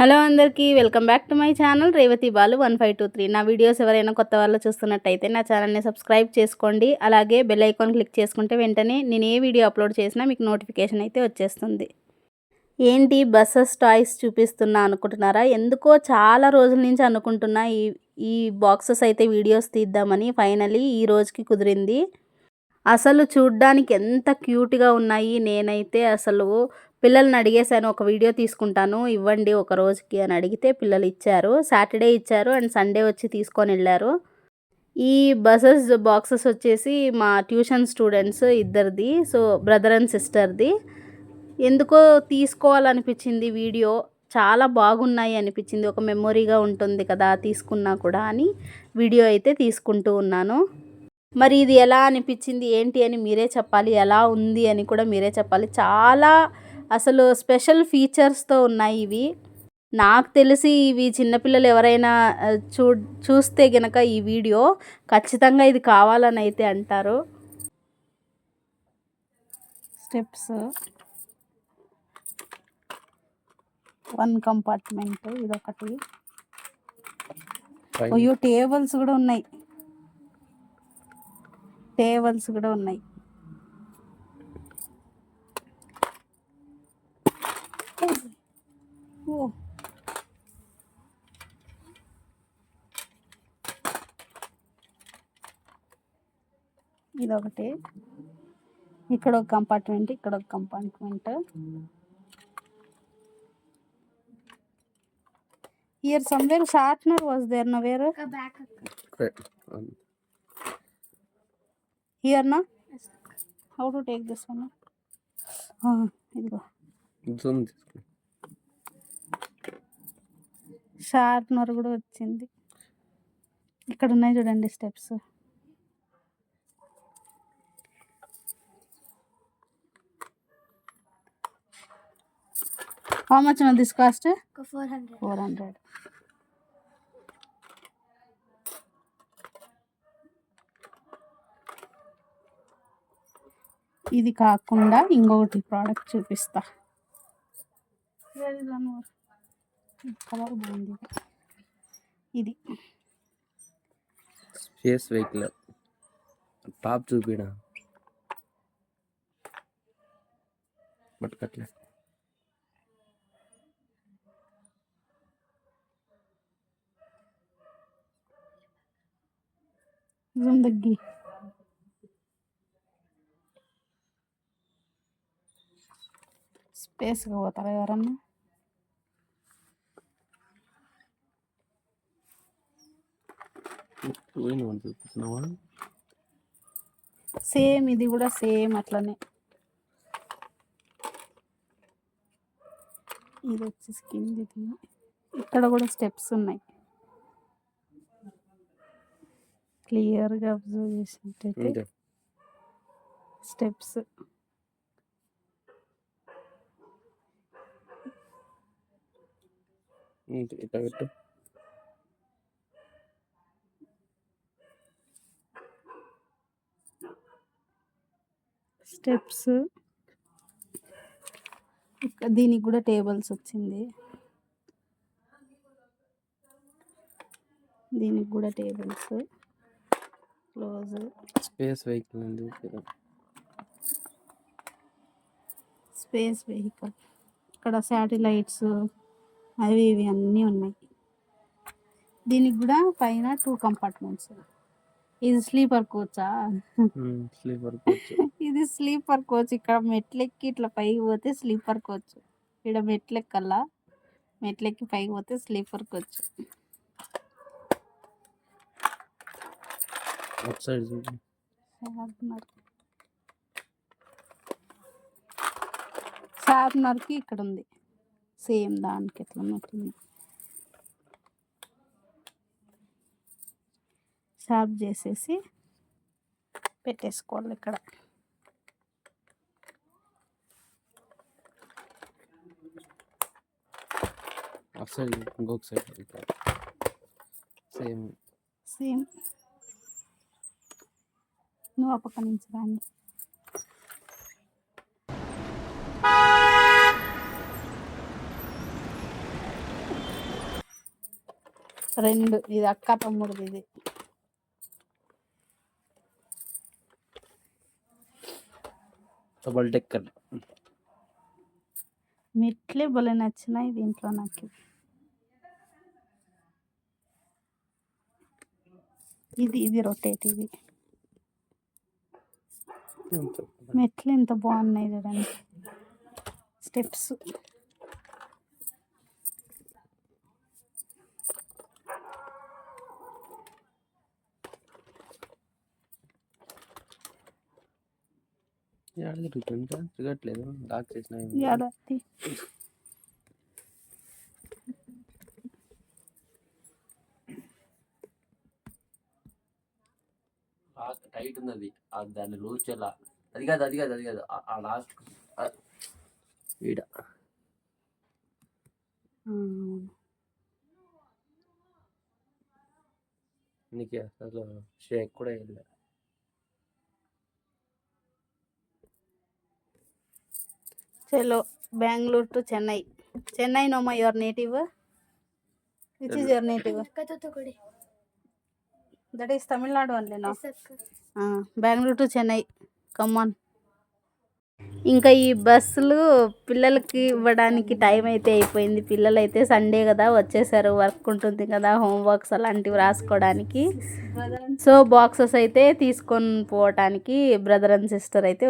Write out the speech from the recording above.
Hello అందరికీ welcome back to my channel Revathi Balu one five two three. నా videos ఎవరైనా కొత్త వాళ్ళు చూస్తున్నట్టయితే నా ఛానల్ని సబ్స్క్రైబ్ చేసుకోండి. అలాగే బెల్ ఐకాన్ క్లిక్ చేసుకుంటే వెంటనే నేను ఏ వీడియో అప్లోడ్ చేసినా మీకు నోటిఫికేషన్ అయితే వచ్చేస్తుంది. ఏంటి బస్సెస్ టాయ్స్ చూపిస్తున్నా అనుకుంటున్నారా? ఎందుకో చాలా రోజుల నుంచి అనుకుంటున్నా ఈ ఈ బాక్సెస్ అయితే వీడియోస్ తీద్దామని ఫైనలీ ఈ రోజుకి కుదిరింది. అసలు చూడ్డానికి ఎంత క్యూట్గా ఉన్నాయి? నేనైతే అసలు పిల్లల్ని అడిగేశాను ఒక వీడియో తీసుకుంటాను ఇవ్వండి ఒక రోజుకి అని అడిగితే పిల్లలు ఇచ్చారు. సాటర్డే ఇచ్చారు అండ్ సండే వచ్చి తీసుకొని వెళ్ళారు. ఈ బసెస్ బాక్సెస్ వచ్చేసి మా ట్యూషన్ స్టూడెంట్స్ ఇద్దరిది సో బ్రదర్ అండ్ సిస్టర్ది. ఎందుకో తీసుకోవాలనిపించింది వీడియో. చాలా బాగున్నాయి అనిపించింది. ఒక మెమొరీగా ఉంటుంది కదా తీసుకున్నా కూడా అని వీడియో అయితే తీసుకుంటూ ఉన్నాను. మరి ఇది ఎలా అనిపించింది ఏంటి అని మీరే చెప్పాలి ఎలా ఉంది అని కూడా మీరే చెప్పాలి. చాలా అసలు స్పెషల్ ఫీచర్స్తో ఉన్నాయి ఇవి. నాకు తెలిసి ఇవి చిన్నపిల్లలు ఎవరైనా చూ చూస్తే గనక ఈ వీడియో ఖచ్చితంగా ఇది కావాలని అయితే అంటారు. స్టెప్స్. వన్ కంపార్ట్మెంట్ ఇదొకటి. అయ్యో టేబుల్స్ కూడా ఉన్నాయి. టేబుల్స్ కూడా ఉన్నాయి. ఓ ఇదొకటి. ఇక్కడ ఒక కంపార్ట్మెంట్ ఇక్కడ ఒక compartment here somewhere sharpener was there నా వేర్. హియర్ నా how to take this one ఇదిగో. షార్ప్నర్ కూడా వచ్చింది. ఇక్కడ ఉన్నాయి చూడండి steps. How much this cost four hundred four hundred ఇది కాకుండా ఇంకొకటి ప్రోడక్ట్ చూపిస్తా. కలర్ బాగుంది. ఇది. Space vehicle. టాప్ చూపిడా పట్టుకట్లే జూమ్ దగ్గి. స్పేస్గా పోతారా ఎవరన్నా? సేమ్ ఇది కూడా సేమ్ అట్లనే. ఇది వచ్చేసి కిందిది. ఇక్కడ కూడా స్టెప్స్ ఉన్నాయి. క్లియర్గా అబ్జర్వ్ చేసినట్టయితే స్టెప్స్. ఇట్లా పెట్టు. స్టెప్స్. దీనికి కూడా టేబుల్స్ వచ్చింది. దీనికి కూడా టేబుల్స్. క్లోజ్. స్పేస్ వెహికల్ చూపిదా స్పేస్ వెహికల్. ఇక్కడ శాటిలైట్స్ అవి ఇవి అన్నీ ఉన్నాయి. దీనికి కూడా పైన టూ కంపార్ట్మెంట్స్. ఇది స్లీపర్ కోచా? Sleeper coach. ఇది స్లీపర్ కోచ్. ఇక్కడ మెట్లెక్కి ఇట్లా పైకి పోతే స్లీపర్ కోచ్. ఇక్కడ మెట్లెక్కల్లా? మెట్లెక్కి పైకి పోతే స్లీపర్ కోచ్. చూపి షార్ప్నర్. షార్ప్నర్కి ఇక్కడ ఉంది సేమ్ దానికి ఎట్లా ఉన్నట్టుంది. షార్ప్ చేసేసి పెట్టేసుకోవాలి ఇక్కడ. ఇంకొక సైడ్ సేమ్ సేమ్ నువ్వు పక్క నుంచి రాండి రెండు ఇది అక్క తమ్ముడిది ఇది. డబల్ డెక్కర్ మెట్లే భలే నచ్చినాయి దీంట్లో నాకు. ఇది ఇది రొటేట్ ఇది. మెట్లు ఎంత బాగున్నాయి చూడండి. స్టెప్స్. ఏడ తిరుగుతుంటా తిరగట్లేదు. లాక్ చేసిన లాస్ట్ టైట్ ఉంది అది దాన్ని లూజ్ చేయాల? అది కాదు అది కాదు అది కాదు. ఆ- లాస్ట్ ఈడ. నీకు అసలు షేక్ కూడా వేయలే చలో Bengaluru to Chennai. Chennai నోమా your native. Which is your native. That is Tamil Nadu only no Yes, akka. Bengaluru to Chennai. Come on ఇంకా ఈ బస్సులు పిల్లలకి ఇవ్వడానికి టైం అయితే అయిపోయింది. పిల్లలు అయితే సండే కదా వచ్చేసారు. వర్క్ ఉంటుంది కదా హోంవర్క్స్ అలాంటివి రాసుకోవడానికి. సో బాక్సెస్ అయితే తీసుకొని పోవటానికి బ్రదర్ అండ్ సిస్టర్ అయితే